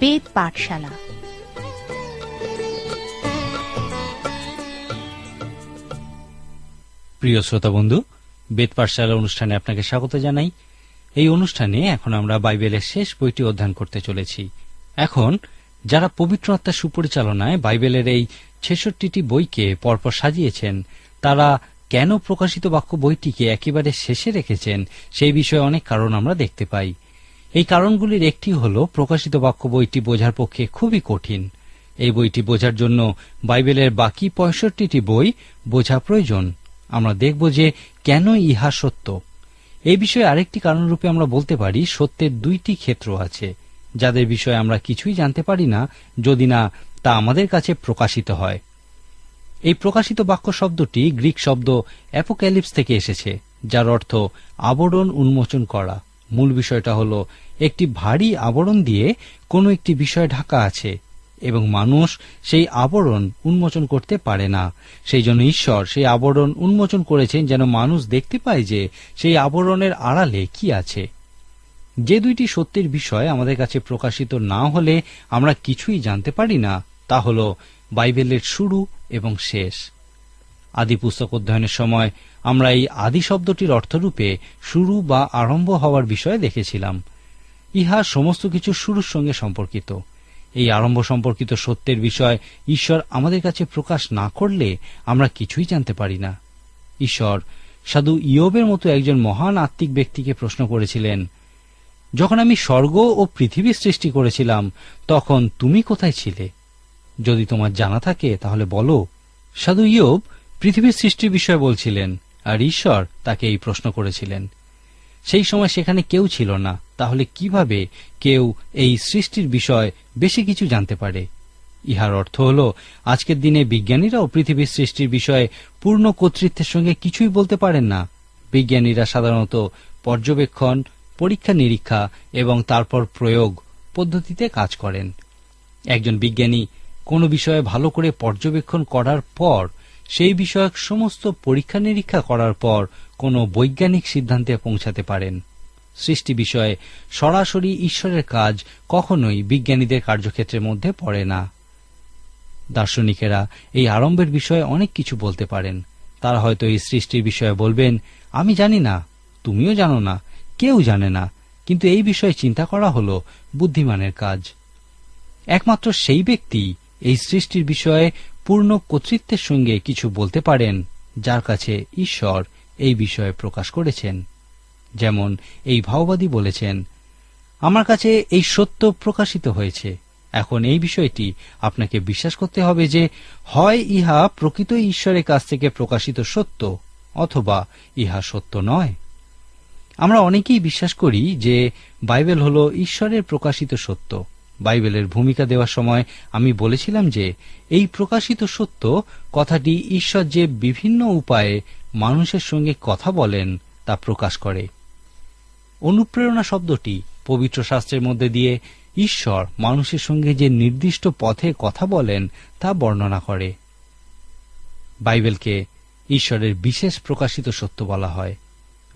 বেদ পাঠশালা। প্রিয় শ্রোতা বন্ধু, বেদ পাঠশালা অনুষ্ঠানে আপনাকে স্বাগত জানাই। এই অনুষ্ঠানে এখন আমরা বাইবেলের শেষ বইটি অধ্যয়ন করতে চলেছি। এখন, যারা পবিত্র আত্মার সুপরিচালনায় বাইবেলের এই ছেষট্টিটি বইকে পরপর সাজিয়েছেন, তারা কেন প্রকাশিত বাক্য বইটিকে একেবারে শেষে রেখেছেন, সেই বিষয়ে অনেক কারণ আমরা দেখতে পাই। এই কারণগুলির একটি হল, প্রকাশিত বাক্য বইটি বোঝার পক্ষে খুবই কঠিন। এই বইটি বোঝার জন্য বাইবেলের বাকি পঁয়ষট্টিটি বই বোঝা প্রয়োজন। আমরা দেখব যে কেন ইহা সত্য। এই বিষয়ে আরেকটি কারণরূপে আমরা বলতে পারি, সত্যের দুইটি ক্ষেত্র আছে, যাদের বিষয়ে আমরা কিছুই জানতে পারি না, যদি না তা আমাদের কাছে প্রকাশিত হয়। এই প্রকাশিত বাক্য শব্দটি গ্রিক শব্দ অ্যাপোক্যালিপস থেকে এসেছে, যার অর্থ আবরণ উন্মোচন করা। মূল বিষয়টা হল, একটি ভারী আবরণ দিয়ে কোনো একটি বিষয় ঢাকা আছে এবং মানুষ সেই আবরণ উন্মোচন করতে পারে না। সেই জন্য ঈশ্বর সেই আবরণ উন্মোচন করেছেন যেন মানুষ দেখতে পায় যে সেই আবরণের আড়ালে কি আছে। যে দুইটি সত্যের বিষয় আমাদের কাছে প্রকাশিত না হলে আমরা কিছুই জানতে পারি না। তা হল বাইবেলের শুরু এবং শেষ। আদি পুস্তক অধ্যয়নের সময় আমরা এই আদি শব্দটির অর্থরূপে শুরু বা আরম্ভ হওয়ার বিষয়ে দেখেছিলাম। ইহা সমস্ত কিছু শুরুর সঙ্গে সম্পর্কিত। এই আরম্ভ সম্পর্কিত সত্যের বিষয় ঈশ্বর আমাদের কাছে প্রকাশ না করলে আমরা কিছুই জানতে পারি না। ঈশ্বর সাধু ইয়বের মতো একজন মহান আত্মিক ব্যক্তিকে প্রশ্ন করেছিলেন, যখন আমি স্বর্গ ও পৃথিবী সৃষ্টি করেছিলাম, তখন তুমি কোথায় ছিলে? যদি তোমার জানা থাকে, তাহলে বলো। সাধু ইয়ব পৃথিবীর সৃষ্টির বিষয়ে বলছিলেন, আর ঈশ্বর তাকে এই প্রশ্ন করেছিলেন। সেই সময় সেখানে কেউ ছিল না, তাহলে কীভাবে কেউ এই সৃষ্টির বিষয় বেশি কিছু জানতে পারে? ইহার অর্থ হল, আজকের দিনে বিজ্ঞানীরাও পৃথিবীর সৃষ্টির বিষয়ে পূর্ণ কর্তৃত্বের সঙ্গে কিছুই বলতে পারেন না। বিজ্ঞানীরা সাধারণত পর্যবেক্ষণ, পরীক্ষা নিরীক্ষা এবং তারপর প্রয়োগ পদ্ধতিতে কাজ করেন। একজন বিজ্ঞানী কোনো বিষয়ে ভালো করে পর্যবেক্ষণ করার পর সেই বিষয়ক সমস্ত পরীক্ষা নিরীক্ষা করার পর কোনো বৈজ্ঞানিক সিদ্ধান্তে পৌঁছাতে পারেন। সৃষ্টি বিষয়ে সরাসরি ঈশ্বরের কাজ কখনোই বিজ্ঞানীদের কার্যক্ষেত্রের মধ্যে পড়ে না। দার্শনিকেরা এই আরম্ভের বিষয়ে অনেক কিছু বলতে পারেন। তারা হয়তো এই সৃষ্টির বিষয়ে বলবেন, আমি জানি না, তুমিও জানো না, কেউ জানে না। কিন্তু এই বিষয়ে চিন্তা করা হল বুদ্ধিমানের কাজ। একমাত্র সেই ব্যক্তি এই সৃষ্টির বিষয়ে পূর্ণ কর্তৃত্বের সঙ্গে কিছু বলতে পারেন, যার কাছে ঈশ্বর এই বিষয়ে প্রকাশ করেছেন। যেমন এই ভাওবাদী বলেছেন, আমার কাছে এই সত্য প্রকাশিত হয়েছে। এখন এই বিষয়টি আপনাকে বিশ্বাস করতে হবে যে, হয় ইহা প্রকৃত ঈশ্বরের কাছ থেকে প্রকাশিত সত্য, অথবা ইহা সত্য নয়। আমরা অনেকেই বিশ্বাস করি যে বাইবেল হল ঈশ্বরের প্রকাশিত সত্য। বাইবেলের ভূমিকা দেওয়ার সময় আমি বলেছিলাম যে, এই প্রকাশিত সত্য কথাটি ঈশ্বর যে বিভিন্ন উপায়ে মানুষের সঙ্গে কথা বলেন তা প্রকাশ করে। অনুপ্রেরণা শব্দটি পবিত্র শাস্ত্রের মধ্যে দিয়ে ঈশ্বর মানুষের সঙ্গে যে নির্দিষ্ট পথে কথা বলেন তা বর্ণনা করে। বাইবেলকে ঈশ্বরের বিশেষ প্রকাশিত সত্য বলা হয়।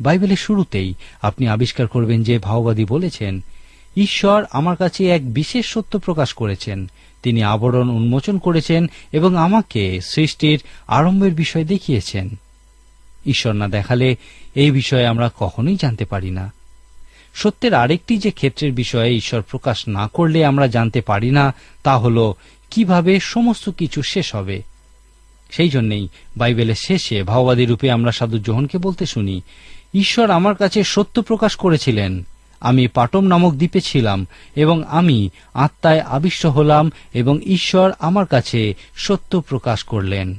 বাইবেলের শুরুতেই আপনি আবিষ্কার করবেন যে ভাওবাদী বলেছেন ঈশ্বর আমার কাছে এক বিশেষ সত্য প্রকাশ করেছেন। তিনি আবরণ উন্মোচন করেছেন এবং আমাকে সৃষ্টির আরম্ভের বিষয় দেখিয়েছেন। ঈশ্বর না দেখালে এই বিষয়ে আমরা কখনোই জানতে পারি না। সত্যের আরেকটি যে ক্ষেত্রের বিষয়ে ঈশ্বর প্রকাশ না করলে আমরা জানতে পারি না, তা হল কীভাবে সমস্ত কিছু শেষ হবে। সেই জন্যেই বাইবেলের শেষে ভাওবাদী রূপে আমরা সাধু জোহনকে বলতে শুনি, ঈশ্বর আমার কাছে সত্য প্রকাশ করেছিলেন আমি পাটম নামক দ্বীপে ছিলাম, এবং আমি আত্মায় আবিষ্ট হলাম, এবং ঈশ্বর আমার কাছে সত্য প্রকাশ করলেন।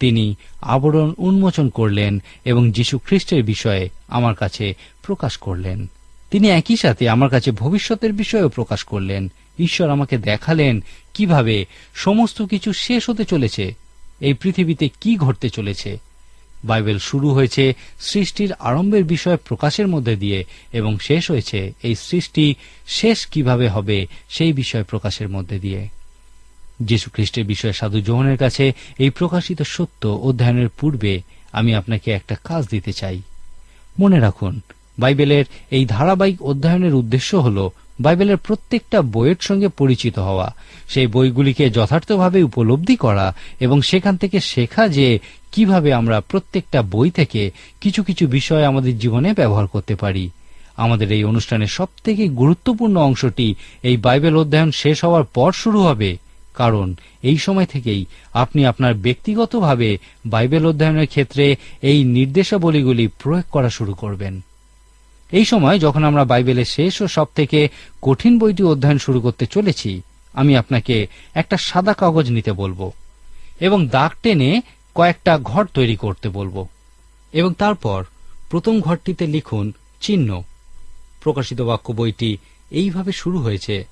তিনি আবরণ উন্মোচন করলেন, এবং যীশু খ্রিস্টের বিষয়ে আমার কাছে প্রকাশ করলেন। তিনি একই সাথে আমার কাছে ভবিষ্যতের বিষয়েও প্রকাশ করলেন। ঈশ্বর আমাকে দেখালেন কীভাবে সমস্ত কিছু শেষ হতে চলেছে, এই পৃথিবীতে কি ঘটতে চলেছে। বাইবেল শুরু হয়েছে সৃষ্টির আরম্ভের বিষয় প্রকাশের মধ্যে দিয়ে এবং শেষ হয়েছে এই সৃষ্টি শেষ কীভাবে হবে সেই বিষয় প্রকাশের মধ্যে দিয়ে। যীশু খ্রিস্টের বিষয়ে সাধু জোহনের কাছে এই প্রকাশিত সত্য অধ্যয়নের পূর্বে আমি আপনাকে একটা কাজ দিতে চাই। মনে রাখুন, বাইবেলের এই ধারাবাহিক অধ্যয়নের উদ্দেশ্য হল বাইবেলের প্রত্যেকটা বইয়ের সঙ্গে পরিচিত হওয়া, সেই বইগুলিকে যথার্থভাবে উপলব্ধি করা এবং সেখান থেকে শেখা যে কীভাবে আমরা প্রত্যেকটা বই থেকে কিছু কিছু বিষয় আমাদের জীবনে ব্যবহার করতে পারি। আমাদের এই অনুষ্ঠানের সবথেকে গুরুত্বপূর্ণ অংশটি এই বাইবেল অধ্যয়ন শেষ হওয়ার পর শুরু হবে। কারণ এই সময় থেকেই আপনি আপনার ব্যক্তিগতভাবে বাইবেল অধ্যয়নের ক্ষেত্রে এই নির্দেশাবলীগুলি প্রয়োগ করা শুরু করবেন। এই সময় যখন আমরা বাইবেলের শেষ ও সব থেকে কঠিন বইটি অধ্যয়ন শুরু করতে চলেছি, আমি আপনাকে একটা সাদা কাগজ নিতে বলব এবং দাগ টেনে কয়েকটা ঘর তৈরি করতে বলব এবং তারপর প্রথম ঘরটিতে লিখুন চিহ্ন। প্রকাশিত বাক্য বইটি এইভাবে শুরু হয়েছে,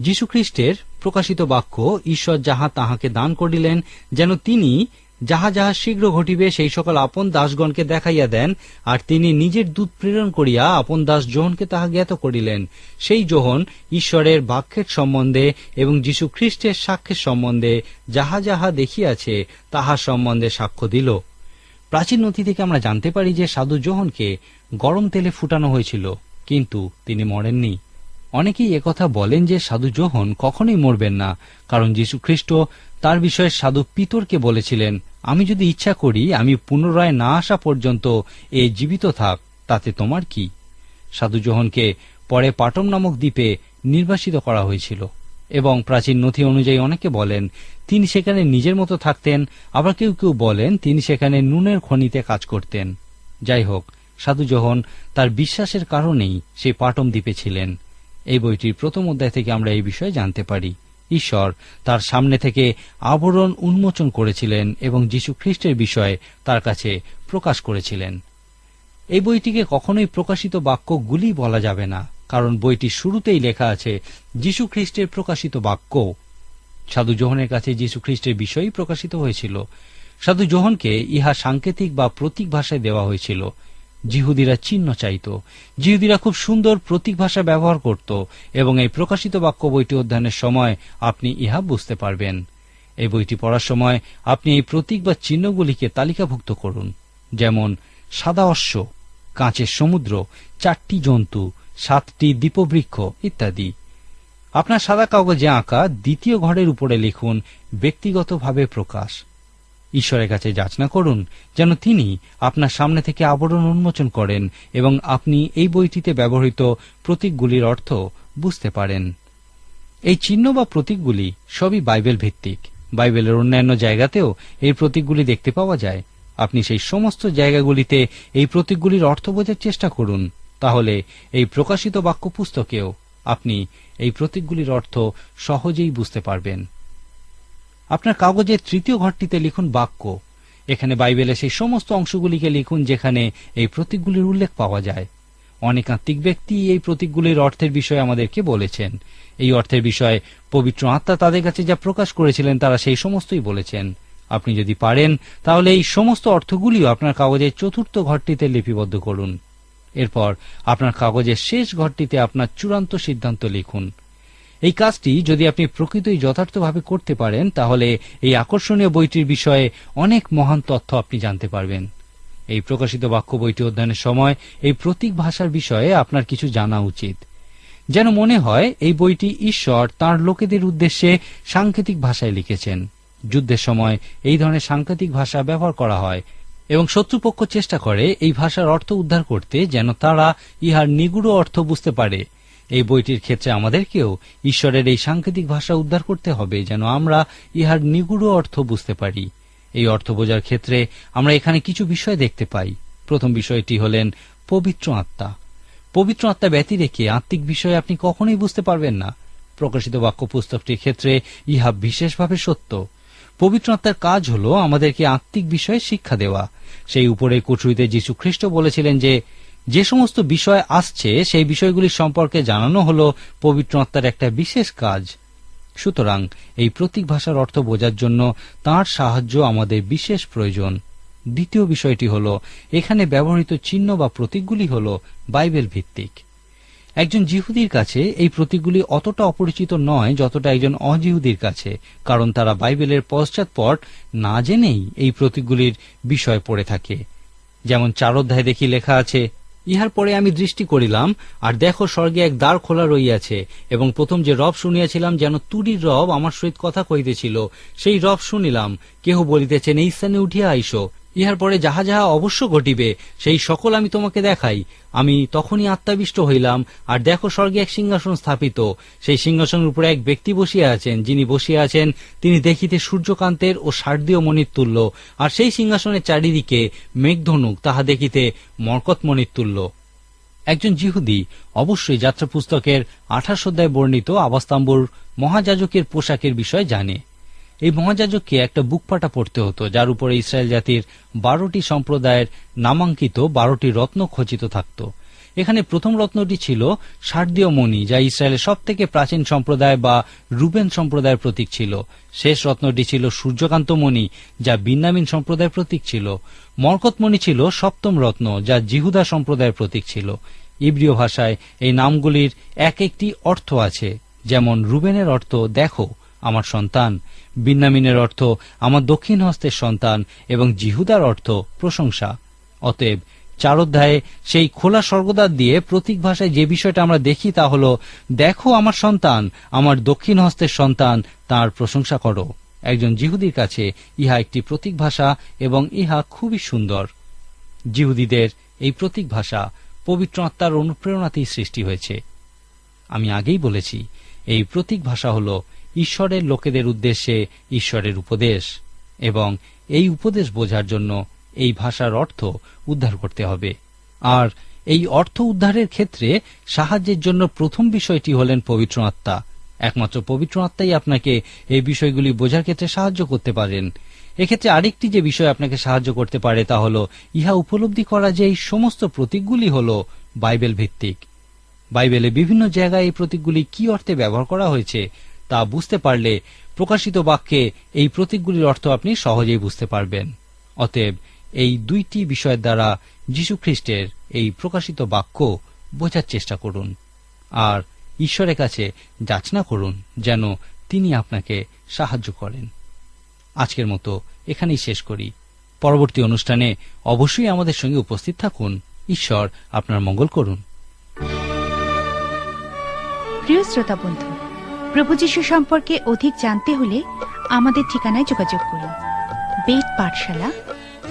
যীশুখ্রিস্টের প্রকাশিত বাক্য, ঈশ্বর যাহা তাহাকে দান করিলেন, যেন তিনি যাহা যাহা শীঘ্র ঘটিবে, সেই সকল আপন দাসগণকে দেখাইয়া দেন, আর তিনি নিজের দূত প্রেরণ করিয়া আপন দাস যোহনকে তাহা জ্ঞাত করিলেন। সেই যোহন ঈশ্বরের বাক্যের সম্বন্ধে এবং যীশু খ্রিস্টের সাক্ষ্যের সম্বন্ধে যাহা যাহা দেখিয়াছে, তাহা সম্বন্ধে সাক্ষ্য দিল। প্রাচীন নথি থেকে আমরা জানতে পারি যে সাধু যোহনকে গরম তেলে ফুটানো হয়েছিল, কিন্তু তিনি মরেননি। অনেকেই একথা বলেন যে সাধু যোহন কখনোই মরবেন না, কারণ যীশু খ্রিস্ট তার বিষয়ে সাধু পিতরকে বলেছিলেন, আমি যদি ইচ্ছা করি, আমি পুনরায় না আসা পর্যন্ত এ জীবিত থাক, তাতে তোমার কি? সাধু যোহনকে পরে পাটম নামক দ্বীপে নির্বাসিত করা হয়েছিল, এবং প্রাচীন নথি অনুযায়ী অনেকে বলেন, তিনি সেখানে নিজের মতো থাকতেন, আবার কেউ কেউ বলেন, তিনি সেখানে নুনের খনিতে কাজ করতেন। যাই হোক, সাধু যোহন তার বিশ্বাসের কারণেই সেই পাটম দ্বীপে ছিলেন। এই বইটির প্রথম অধ্যায় থেকে আমরা এই বিষয়ে জানতে পারি। ঈশ্বর তার সামনে থেকে আবরণ উন্মোচন করেছিলেন এবং যীশু খ্রিস্টের বিষয়ে তার কাছে প্রকাশ করেছিলেন। এই বইটিকে কখনোই প্রকাশিত বাক্যগুলি বলা যাবে না, কারণ বইটি শুরুতেই লেখা আছে, যীশু খ্রিস্টের প্রকাশিত বাক্য। সাধু জোহনের কাছে যীশু খ্রিস্টের বিষয়ই প্রকাশিত হয়েছিল। সাধু জোহনকে ইহা সাংকেতিক বা প্রতীক ভাষায় দেওয়া হয়েছিল। জিহুদিরা চিহ্ন চাইত। জিহুদিরা খুব সুন্দর প্রতীক ভাষা ব্যবহার করত এবং এই প্রকাশিত বাক্য বইটি অধ্যয়নের সময় আপনি ইহা বুঝতে পারবেন। এই বইটি পড়ার সময় আপনি এই প্রতীক বা চিহ্নগুলিকে তালিকাভুক্ত করুন, যেমন সাদা অশ্ব, কাঁচের সমুদ্র, চারটি জন্তু, সাতটি দ্বীপবৃক্ষ ইত্যাদি। আপনার সাদা কাগজে আঁকা দ্বিতীয় ঘরের উপরে লিখুন ব্যক্তিগতভাবে প্রকাশ। ঈশ্বরের কাছে যাচনা করুন, যেন তিনি আপনার সামনে থেকে আবরণ উন্মোচন করেন এবং আপনি এই বইটিতে ব্যবহৃত প্রতীকগুলির অর্থ বুঝতে পারেন। এই চিহ্ন বা প্রতীকগুলি সবই বাইবেল ভিত্তিক। বাইবেলের অন্যান্য জায়গাতেও এই প্রতীকগুলি দেখতে পাওয়া যায়। আপনি সেই সমস্ত জায়গাগুলিতে এই প্রতীকগুলির অর্থ বোঝার চেষ্টা করুন। তাহলে এই প্রকাশিত বাক্য পুস্তকেও আপনি এই প্রতীকগুলির অর্থ সহজেই বুঝতে পারবেন। আপনার কাগজের তৃতীয় ঘরটিতে লিখুন বাক্য। এখানে বাইবেলের সেই সমস্ত অংশগুলিকে লিখুন যেখানে এই প্রতীকগুলির উল্লেখ পাওয়া যায়। অনেক আত্মিক ব্যক্তি এই প্রতীকগুলির অর্থের বিষয়ে আমাদেরকে বলেছেন। এই অর্থের বিষয়ে পবিত্র আত্মা তাদের কাছে যা প্রকাশ করেছিলেন তারা সেই সমস্তই বলেছেন। আপনি যদি পারেন, তাহলে এই সমস্ত অর্থগুলিও আপনার কাগজের চতুর্থ ঘরটিতে লিপিবদ্ধ করুন। এরপর আপনার কাগজের শেষ ঘরটিতে আপনার চূড়ান্ত সিদ্ধান্ত লিখুন। এই কাজটি যদি আপনি প্রকৃতই যথার্থভাবে করতে পারেন, তাহলে এই আকর্ষণীয় বইটির বিষয়ে অনেক মহান তথ্য আপনি জানতে পারবেন। এই প্রকাশিত বাক্য বইটি অধ্যয়নের সময় এই প্রতীক ভাষার বিষয়ে আপনার কিছু জানা উচিত। যেন মনে হয়, এই বইটি ঈশ্বর তার লোকেদের উদ্দেশ্যে সাংকেতিক ভাষায় লিখেছেন। যুদ্ধের সময় এই ধরনের সাংকেতিক ভাষা ব্যবহার করা হয় এবং শত্রুপক্ষ চেষ্টা করে এই ভাষার অর্থ উদ্ধার করতে যেন তারা ইহার নিগুড় অর্থ বুঝতে পারে। এই বইটির ক্ষেত্রে আমাদেরকেও ঈশ্বরের এই সাংকেতিক ভাষা উদ্ধার করতে হবে, যেন আমরা ইহার নিগুড় অর্থ বুঝতে পারি। এই অর্থ বোঝার ক্ষেত্রে আমরা এখানে কিছু বিষয় দেখতে পাই। প্রথম বিষয়টি হলেন পবিত্র আত্মা। পবিত্র আত্মা ব্যতি রেখে আত্মিক বিষয়ে আপনি কখনোই বুঝতে পারবেন না। প্রকাশিত বাক্য পুস্তকটির ক্ষেত্রে ইহা বিশেষভাবে সত্য। পবিত্র আত্মার কাজ হল আমাদেরকে আত্মিক বিষয়ে শিক্ষা দেওয়া। সেই উপরে কুঠুরিতে যীশু খ্রিস্ট বলেছিলেন যে যে সমস্ত বিষয় আসছে, সেই বিষয়গুলি সম্পর্কে জানানো হল পবিত্র আত্মার একটা বিশেষ কাজ। সুতরাং এই প্রতীক ভাষার অর্থ বোঝার জন্য তার সাহায্য আমাদের বিশেষ প্রয়োজন। দ্বিতীয় বিষয়টি হল, এখানে ব্যবহৃত চিহ্ন বা প্রতীকগুলি হল বাইবেল ভিত্তিক। একজন জিহুদির কাছে এই প্রতীকগুলি অতটা অপরিচিত নয় যতটা একজন অজিহুদির কাছে, কারণ তারা বাইবেলের পশ্চাৎপট না জেনেই এই প্রতীকগুলির বিষয় পড়ে থাকে। যেমন চার অধ্যায় দেখি লেখা আছে ইহার পরে আমি দৃষ্টি করিলাম, আর দেখো স্বর্গে এক দ্বার খোলা রইয়াছে, এবং প্রথম যে রব শুনিয়াছিলাম যেন তুরির রব আমার সহিত কথা কহিতেছিল, সেই রব শুনিলাম, কেহ বলিতেছেন, এই স্থানে উঠিয়া আইসো। ইহার পরে যাহা যাহা অবশ্য ঘটিবে, সেই সকল আমি তোমাকে দেখাই। আমি তখনই আত্মাবিষ্ট হইলাম, আর দেখো স্বর্গে এক সিংহাসন স্থাপিত। সেই সিংহাসনের উপরে এক ব্যক্তি বসিয়া আছেন, যিনি বসিয়া আছেন, তিনি দেখিতে সূর্যকান্তের ও শারদীয় মণির তুল্য আর সেই সিংহাসনের চারিদিকে মেঘধনুক, তাহা দেখিতে মরকতমণির তুল্য একজন জিহুদি, অবশ্যই যাত্রা পুস্তকের আঠাশ অধ্যায় বর্ণিত আবাস্তাম্বুর মহাযাজকের পোশাকের বিষয় জানে। এই মহাযাজককে একটা বুক বুকপাটা পড়তে হতো, যার উপরে ইসরায়েল জাতির বারোটি সম্প্রদায়ের নামাঙ্কিত বারোটি রত্ন খচিত থাকত। এখানে প্রথম রত্নটি ছিল শারদীয় মণি, যা ইসরায়েলের সব থেকে প্রাচীন সম্প্রদায় বা রুবেন সম্প্রদায়ের প্রতীক ছিল। শেষ রত্নটি ছিল সূর্যকান্ত মণি, যা বিন্নামিন সম্প্রদায়ের প্রতীক ছিল। মরকতমণি ছিল সপ্তম রত্ন, যা জিহুদা সম্প্রদায়ের প্রতীক ছিল। ইব্রিয় ভাষায় এই নামগুলির এক একটি অর্থ আছে, যেমন রুবেনের অর্থ, দেখো। আমার সন্তান। বিন্নামিনের অর্থ, আমার দক্ষিণ হস্তের সন্তান এবং জিহুদার অর্থ, প্রশংসা। অতএব চার অধ্যায়ে সেই খোলা স্বর্গদ্বার দিয়ে প্রতীক ভাষায় যে বিষয়টা আমরা দেখি তা হল, দেখো আমার সন্তান, আমার দক্ষিণ হস্তের সন্তান, তার প্রশংসা করো। একজন জিহুদির কাছে ইহা একটি প্রতীক ভাষা এবং ইহা খুবই সুন্দর। জিহুদিদের এই প্রতীক ভাষা পবিত্র আত্মার অনুপ্রেরণাতেই সৃষ্টি হয়েছে। আমি আগেই বলেছি, এই প্রতীক ভাষা হল ঈশ্বরের লোকেদের উদ্দেশ্যে ঈশ্বরের উপদেশ এবং এই উপদেশ বোঝার জন্য এই ভাষার অর্থ উদ্ধার করতে হবে। আর এই অর্থ উদ্ধারের ক্ষেত্রে সাহায্যের জন্য প্রথম বিষয়টি হলেন পবিত্র আত্মা। একমাত্র পবিত্র আত্মাই আপনাকে এই বিষয়গুলি বোঝার ক্ষেত্রে সাহায্য করতে পারেন। এক্ষেত্রে আরেকটি যে বিষয় আপনাকে সাহায্য করতে পারে তা হল, ইহা উপলব্ধি করা যে এই সমস্ত প্রতীকগুলি হল বাইবেল ভিত্তিক। বাইবেলে বিভিন্ন জায়গায় এই প্রতীকগুলি কি অর্থে ব্যবহার করা হয়েছে তা বুঝতে পারলে প্রকাশিত বাক্যে এই প্রতীকগুলির অর্থ আপনি সহজেই বুঝতে পারবেন। অতএব এই দুইটি বিষয়ের দ্বারা যীশুখ্রিস্টের এই প্রকাশিত বাক্য বোঝার চেষ্টা করুন। আর ঈশ্বরের কাছে যাচনা করুন যেন তিনি আপনাকে সাহায্য করেন। আজকের মতো এখানেই শেষ করি। পরবর্তী অনুষ্ঠানে অবশ্যই আমাদের সঙ্গে উপস্থিত থাকুন। ঈশ্বর আপনার মঙ্গল করুন। প্রিয় শ্রোতা বন্ধু প্রভু যীশু সম্পর্কে অধিক জানতে হলে আমাদের ঠিকানায় যোগাযোগ করুন। বেদ পাঠশালা,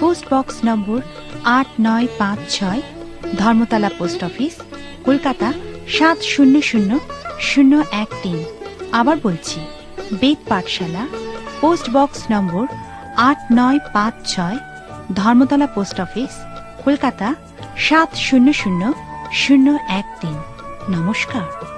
পোস্ট বক্স নম্বর আট নয় পাঁচ ছয়, ধর্মতলা পোস্ট অফিস, কলকাতা সাত শূন্য শূন্য শূন্য এক তিন। আবার বলছি, বেদ পাঠশালা, পোস্ট বক্স নম্বর আট নয় পাঁচ ছয়, ধর্মতলা পোস্ট অফিস, কলকাতা সাত শূন্য শূন্য শূন্য এক তিন। নমস্কার।